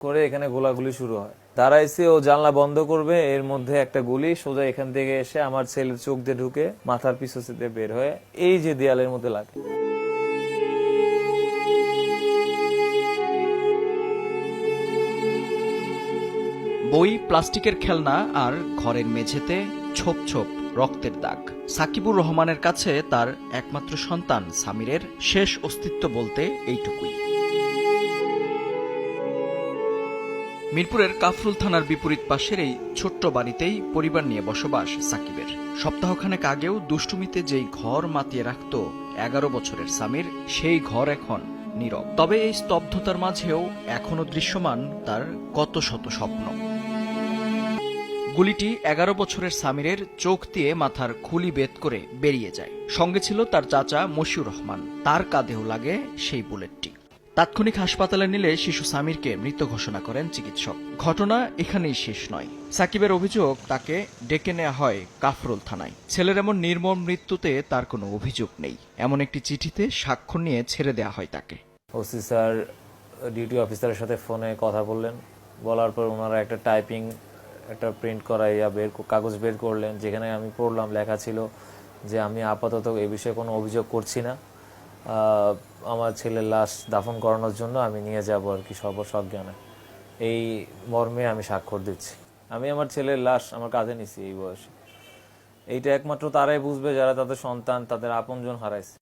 করে এখানে গোলাগুলি শুরু হয়। দাঁড়াইছে, ও জানলা বন্ধ করবে, এর মধ্যে একটা গুলি, সোজা এখান থেকে এসে আমার ছেলের চোখ দিয়ে ঢুকে মাথার পিছু দিয়ে বের হয়ে এই যে দেয়ালের মধ্যে লাগে। বই, প্লাস্টিকের খেলনা আর ঘরের মেঝেতে ছোপ ছোপ রক্তের দাগ। সাকিবুর রহমানের কাছে তার একমাত্র সন্তান সামিরের শেষ অস্তিত্ব বলতে এইটুকুই। মিরপুরের কাফরুল থানার বিপরীত পাশের এই ছোট্ট বাড়িতেই পরিবার নিয়ে বসবাস সাকিবের। সপ্তাহখানেক আগেও দুষ্টুমিতে যেই ঘর মাতিয়ে রাখত এগারো বছরের সামির, সেই ঘর এখন নীরব। তবে এই স্তব্ধতার মাঝেও এখনও দৃশ্যমান তার কত শত স্বপ্ন। গুলিটি এগারো বছরের সামিরের চোখ দিয়ে মাথার খুলি বেদ করে বেরিয়ে যায়। সঙ্গে ছিল তার চাচা মশিউর রহমান। তার কাঁধেও লাগে সেই বুলেটটি। তাৎক্ষণিক হাসপাতালে নিলে শিশু সামিরকে মৃত ঘোষণা করেন চিকিৎসক। ঘটনা এখানেই শেষ নয়। সাকিবের অভিযোগ, তাকে ডেকে নেওয়া হয় কাফরুল থানায়। ছেলের এমন নির্মম মৃত্যুতে তার কোনো অভিযোগ নেই। এমন একটি চিঠিতে স্বাক্ষর নিয়ে ছেড়ে দেওয়া হয় তাকে। ওসি স্যার, ডিউটি অফিসারের সাথে ফোনে কথা বললেন। বলার পর ওনারা একটা টাইপিং, একটা প্রিন্ট করাইয়া বের কাগজ বের করলেন, যেখানে আমি পড়লাম, লেখা ছিল যে আমি আপাতত এ বিষয়ে কোনো অভিযোগ করছি না। আমার ছেলের লাশ দাফন করানোর জন্য আমি নিয়ে যাব আর কি সর্বসজ্ঞানে এই মর্মে আমি স্বাক্ষর দিচ্ছি। আমি আমার ছেলের লাশ আমার কাঁধে নিছি এই বয়সে। এইটা একমাত্র তারাই বুঝবে যারা তাদের সন্তান, তাদের আপনজন হারাইছে।